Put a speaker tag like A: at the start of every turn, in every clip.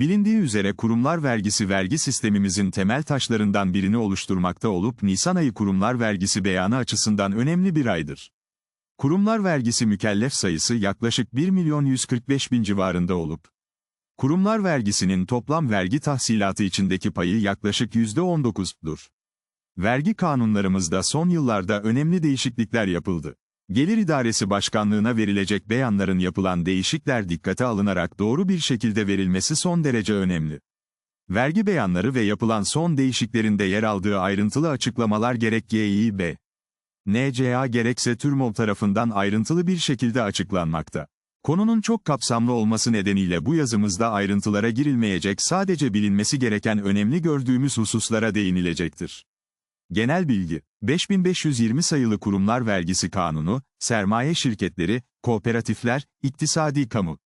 A: Bilindiği üzere kurumlar vergisi vergi sistemimizin temel taşlarından birini oluşturmakta olup Nisan ayı kurumlar vergisi beyanı açısından önemli bir aydır. Kurumlar vergisi mükellef sayısı yaklaşık 1 milyon 145 bin civarında olup, kurumlar vergisinin toplam vergi tahsilatı içindeki payı yaklaşık %19'dur. Vergi kanunlarımızda son yıllarda önemli değişiklikler yapıldı. Gelir İdaresi Başkanlığına verilecek beyanların yapılan değişikler dikkate alınarak doğru bir şekilde verilmesi son derece önemli. Vergi beyanları ve yapılan son değişiklerinde yer aldığı ayrıntılı açıklamalar gerek GİB, NCA gerekse TÜRMOV tarafından ayrıntılı bir şekilde açıklanmakta. Konunun çok kapsamlı olması nedeniyle bu yazımızda ayrıntılara girilmeyecek sadece bilinmesi gereken önemli gördüğümüz hususlara değinilecektir. Genel bilgi, 5520 sayılı Kurumlar Vergisi Kanunu, sermaye şirketleri, kooperatifler, iktisadi kamu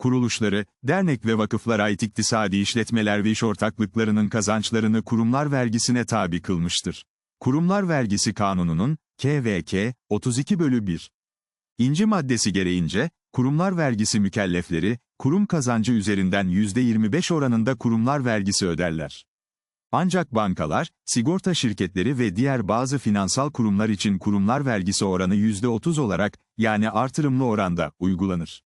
A: kuruluşları, dernek ve vakıflara ait iktisadi işletmeler ve iş ortaklıklarının kazançlarını kurumlar vergisine tabi kılmıştır. Kurumlar Vergisi Kanunu'nun, KVK, 32 bölü 1. İnci maddesi gereğince, kurumlar vergisi mükellefleri, kurum kazancı üzerinden %25 oranında kurumlar vergisi öderler. Ancak bankalar, sigorta şirketleri ve diğer bazı finansal kurumlar için kurumlar vergisi oranı %30 olarak, yani artırımlı oranda, uygulanır.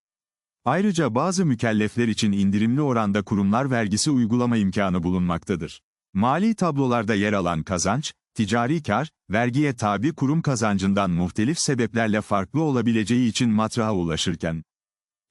A: Ayrıca bazı mükellefler için indirimli oranda kurumlar vergisi uygulama imkanı bulunmaktadır. Mali tablolarda yer alan kazanç, ticari kar, vergiye tabi kurum kazancından muhtelif sebeplerle farklı olabileceği için matraha ulaşırken,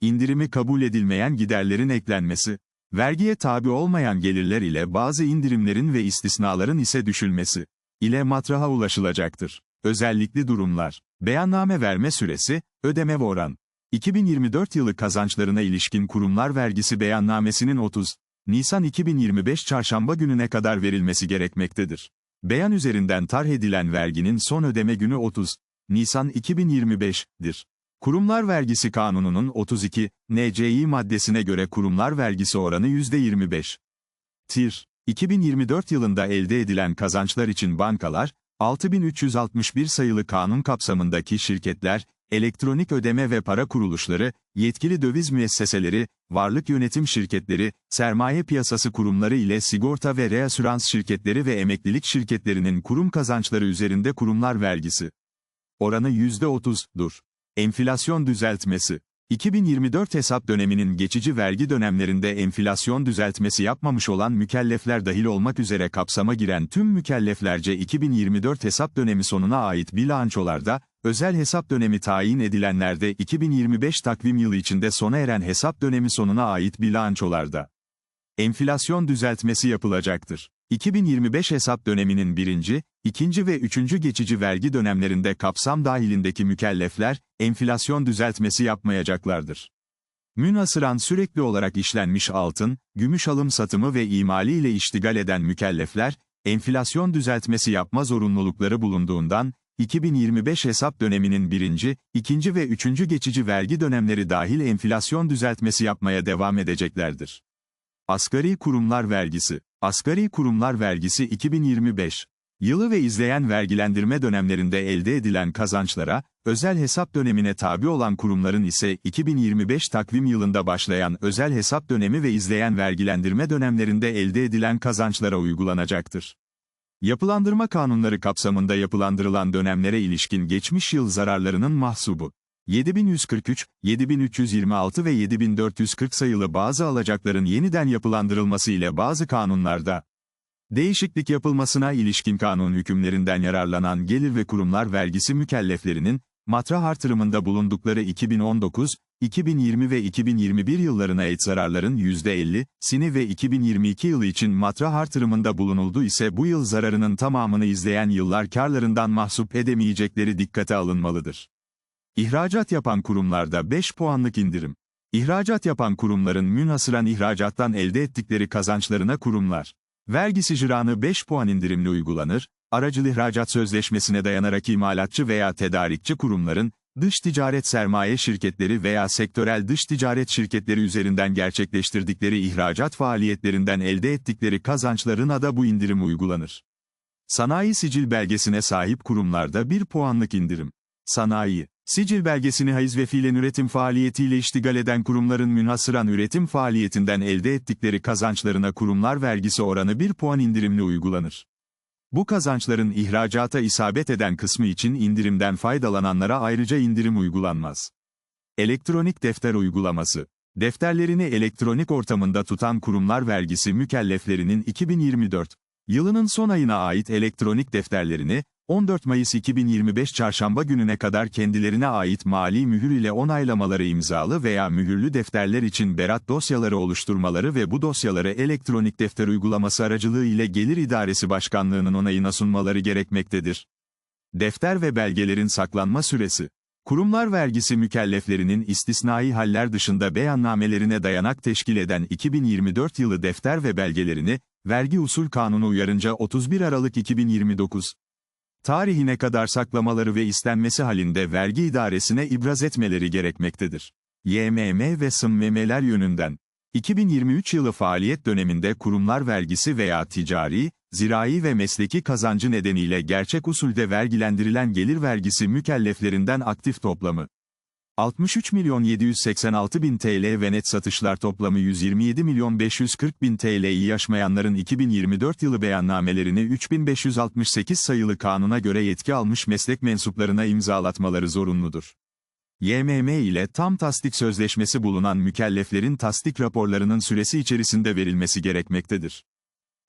A: indirimi kabul edilmeyen giderlerin eklenmesi, vergiye tabi olmayan gelirler ile bazı indirimlerin ve istisnaların ise düşülmesi ile matraha ulaşılacaktır. Özellikli durumlar, beyanname verme süresi, ödeme ve oran. 2024 yılı kazançlarına ilişkin kurumlar vergisi beyannamesinin 30 Nisan 2025 çarşamba gününe kadar verilmesi gerekmektedir. Beyan üzerinden tarh edilen verginin son ödeme günü 30 Nisan 2025'dir. Kurumlar Vergisi Kanunu'nun 32 NCİ maddesine göre kurumlar vergisi oranı %25. TİR 2024 yılında elde edilen kazançlar için bankalar, 6361 sayılı kanun kapsamındaki şirketler, elektronik ödeme ve para kuruluşları, yetkili döviz müesseseleri, varlık yönetim şirketleri, sermaye piyasası kurumları ile sigorta ve reasürans şirketleri ve emeklilik şirketlerinin kurum kazançları üzerinde kurumlar vergisi oranı %30'dur. Enflasyon düzeltmesi 2024 hesap döneminin geçici vergi dönemlerinde enflasyon düzeltmesi yapmamış olan mükellefler dahil olmak üzere kapsama giren tüm mükelleflerce 2024 hesap dönemi sonuna ait bilançolarda, özel hesap dönemi tayin edilenlerde 2025 takvim yılı içinde sona eren hesap dönemi sonuna ait bilançolarda enflasyon düzeltmesi yapılacaktır. 2025 hesap döneminin birinci, ikinci ve üçüncü geçici vergi dönemlerinde kapsam dahilindeki mükellefler, enflasyon düzeltmesi yapmayacaklardır. Münhasıran sürekli olarak işlenmiş altın, gümüş alım satımı ve imali ile iştigal eden mükellefler, enflasyon düzeltmesi yapma zorunlulukları bulunduğundan, 2025 hesap döneminin birinci, ikinci ve üçüncü geçici vergi dönemleri dahil enflasyon düzeltmesi yapmaya devam edeceklerdir. Asgari Kurumlar Vergisi Asgari Kurumlar Vergisi 2025 Yılı ve izleyen vergilendirme dönemlerinde elde edilen kazançlara, özel hesap dönemine tabi olan kurumların ise 2025 takvim yılında başlayan özel hesap dönemi ve izleyen vergilendirme dönemlerinde elde edilen kazançlara uygulanacaktır. Yapılandırma kanunları kapsamında yapılandırılan dönemlere ilişkin geçmiş yıl zararlarının mahsubu. 7143, 7326 ve 7440 sayılı bazı alacakların yeniden yapılandırılması ile bazı kanunlarda, değişiklik yapılmasına ilişkin kanun hükümlerinden yararlanan gelir ve kurumlar vergisi mükelleflerinin, matrah artırımında bulundukları 2019, 2020 ve 2021 yıllarına ait zararların %50'sini ve 2022 yılı için matrah artırımında bulunuldu ise bu yıl zararının tamamını izleyen yıllar karlarından mahsup edemeyecekleri dikkate alınmalıdır. İhracat yapan kurumlarda 5 puanlık indirim. İhracat yapan kurumların münhasıran ihracattan elde ettikleri kazançlarına kurumlar. Vergisi ciranı 5 puan indirimli uygulanır, aracıl ihracat sözleşmesine dayanarak imalatçı veya tedarikçi kurumların, dış ticaret sermaye şirketleri veya sektörel dış ticaret şirketleri üzerinden gerçekleştirdikleri ihracat faaliyetlerinden elde ettikleri kazançlarına da bu indirim uygulanır. Sanayi sicil belgesine sahip kurumlarda 1 puanlık indirim. Sanayi Sicil belgesini haiz ve fiilen üretim faaliyetiyle iştigal eden kurumların münhasıran üretim faaliyetinden elde ettikleri kazançlarına kurumlar vergisi oranı 1 puan indirimli uygulanır. Bu kazançların ihracata isabet eden kısmı için indirimden faydalananlara ayrıca indirim uygulanmaz. Elektronik defter uygulaması Defterlerini elektronik ortamında tutan kurumlar vergisi mükelleflerinin 2024 yılının son ayına ait elektronik defterlerini, 14 Mayıs 2025 çarşamba gününe kadar kendilerine ait mali mühür ile onaylamaları imzalı veya mühürlü defterler için berat dosyaları oluşturmaları ve bu dosyaları elektronik defter uygulaması aracılığı ile Gelir İdaresi Başkanlığı'nın onayına sunmaları gerekmektedir. Defter ve belgelerin saklanma süresi Kurumlar vergisi mükelleflerinin istisnai haller dışında beyannamelerine dayanak teşkil eden 2024 yılı defter ve belgelerini, Vergi Usul Kanunu uyarınca 31 Aralık 2029 tarihine kadar saklamaları ve istenmesi halinde vergi idaresine ibraz etmeleri gerekmektedir. YMM ve SMM'ler yönünden 2023 yılı faaliyet döneminde kurumlar vergisi veya ticari, zirai ve mesleki kazancı nedeniyle gerçek usulde vergilendirilen gelir vergisi mükelleflerinden aktif toplamı 63 milyon 786 bin TL ve net satışlar toplamı 127 milyon 540 bin TL'yi yaşmayanların 2024 yılı beyannamelerini 3568 sayılı kanuna göre yetki almış meslek mensuplarına imzalatmaları zorunludur. YMM ile tam tasdik sözleşmesi bulunan mükelleflerin tasdik raporlarının süresi içerisinde verilmesi gerekmektedir.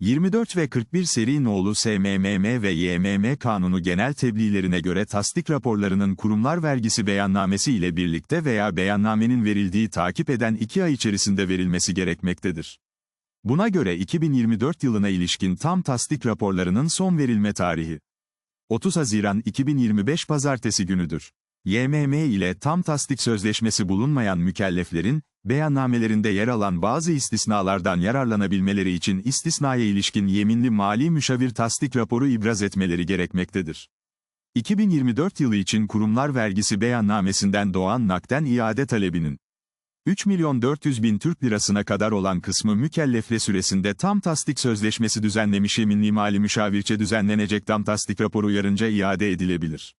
A: 24 ve 41 seri nolu SMMM ve YMM kanunu genel tebliğlerine göre tasdik raporlarının kurumlar vergisi beyannamesi ile birlikte veya beyannamenin verildiği takip eden 2 ay içerisinde verilmesi gerekmektedir. Buna göre 2024 yılına ilişkin tam tasdik raporlarının son verilme tarihi 30 Haziran 2025 Pazartesi günüdür. YMM ile tam tasdik sözleşmesi bulunmayan mükelleflerin, beyannamelerinde yer alan bazı istisnalardan yararlanabilmeleri için istisnaya ilişkin yeminli mali müşavir tasdik raporu ibraz etmeleri gerekmektedir. 2024 yılı için kurumlar vergisi beyannamesinden doğan nakden iade talebinin 3 milyon 400 bin Türk lirasına kadar olan kısmı mükellefle süresinde tam tasdik sözleşmesi düzenlemiş yeminli mali müşavirçe düzenlenecek tam tasdik raporu uyarınca iade edilebilir.